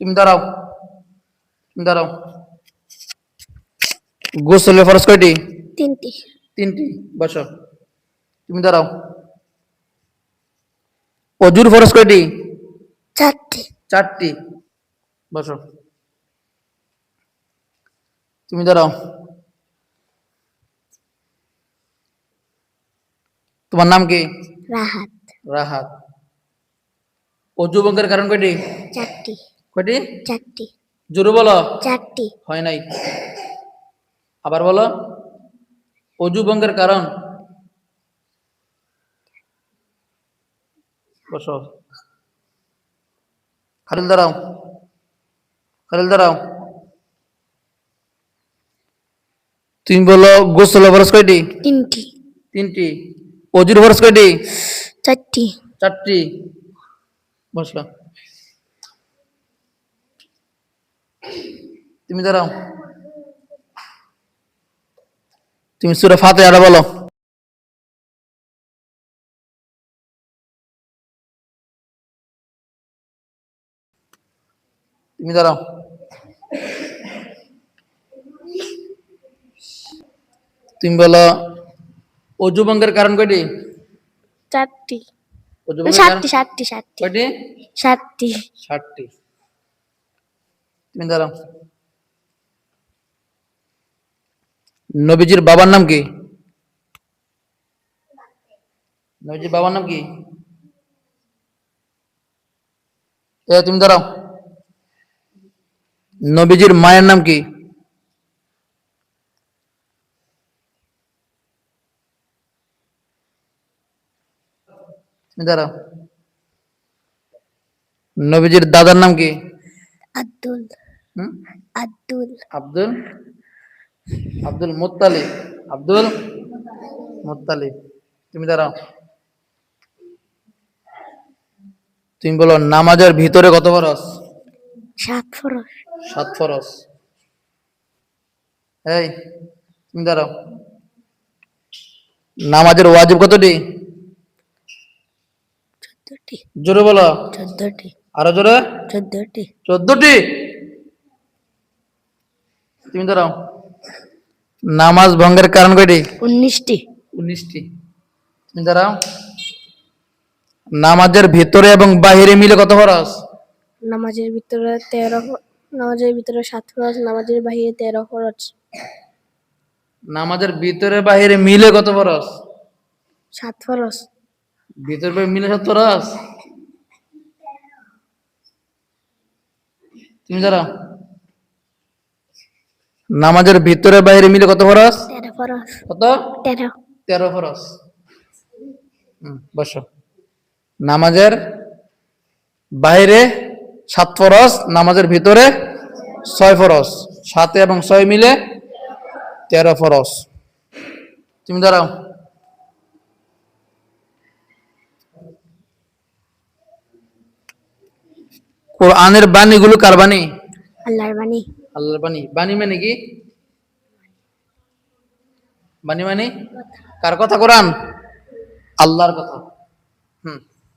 তুমি দাঁড়াও তুমি দাঁড়াও গোসলের ফরজ কয়টি তিনটি তিনটি বসো তুমি দাঁড়াও অজুর ফরজ কয়টি চারটি চারটি বসো তুমি দাঁড়াও তোমার নাম কি রাহাত রাহাত অজু বঙ্গের কারণ কয়টি চারটি কয়টি? চারটি। জোরে বলো। চারটি। হয় নাই। আবার বলো। অজু ভঙ্গের কারণ। বসো। খালিল দাঁড়াও। খালিল দাঁড়াও। তুমি বলো গোসল বরস কয়টি? তিনটি। তিনটি। অজুর বরস কয়টি? চারটি। চারটি। বসো। তুমি দাঁড়াও। তুমি সুরা ফাতে আরা বলো। তুমি দাঁড়াও। তুমি বলো অজু ভঙ্গের কারণ কয়টি? চারটি। সাতটি সাতটি সাতটি। কয়টি? সাতটি। ষাটটি তুমি দাঁড়াও। নবীজির বাবার নাম কি? নবীজির বাবার নাম কি? এ, তুমি দাঁড়াও। নবীজির মায়ের নাম কি? তুমি দাঁড়াও। নবীজির দাদার নাম কি? আব্দুল। আব্দুল। আব্দুল? আব্দুল মুত্তালিব। আব্দুল মুত্তালিব। তুমি দাঁড়াও। তুমি বলো নামাজের ভিতরে কত ফরজ? সাত ফরস সাত ফরজ। এই তুমি দাঁড়াও। নামাজের ওয়াজিব কতটি? জোরে বলো। চোদ্দটি। আরও জোরে? চোদ্দটি। চোদ্দটি? তুমি দাঁড়াও নামাজ ভঙ্গের কারণ কয়টি? উনিশটি। উনিশটি। তুমি দাঁড়াও নামাজের ভিতরে এবং বাহিরে মিলে কত ফরজ? নামাজের ভিতরে তেরো নামাজের ভিতরে সাত ফরজ নামাজের বাহিরে তেরো খরচ নামাজের ভিতরে বাহিরে মিলে কত ফরজ? সাত ফরজ। ভিতরে মিলে সাত ফরজ? তুমি দাঁড়াও। নামাজের ভিতরে বাইরে মিলে কত ফরজ? কত? তেরো। হুম, বসো। নামাজের বাইরে সাত ফরস নামাজের ভিতরে ছয় ফরস সাতে এবং ছয় মিলে তেরো ফরস তুমি দাঁড়াও। কোরআনের বাণীগুলো কার বাণী? আল্লাহর বাণী। আল্লাহর বাণী। বাণী মানে কি? বাণী মানে? কার কথা কোরআন? আল্লাহর কথা। হুম।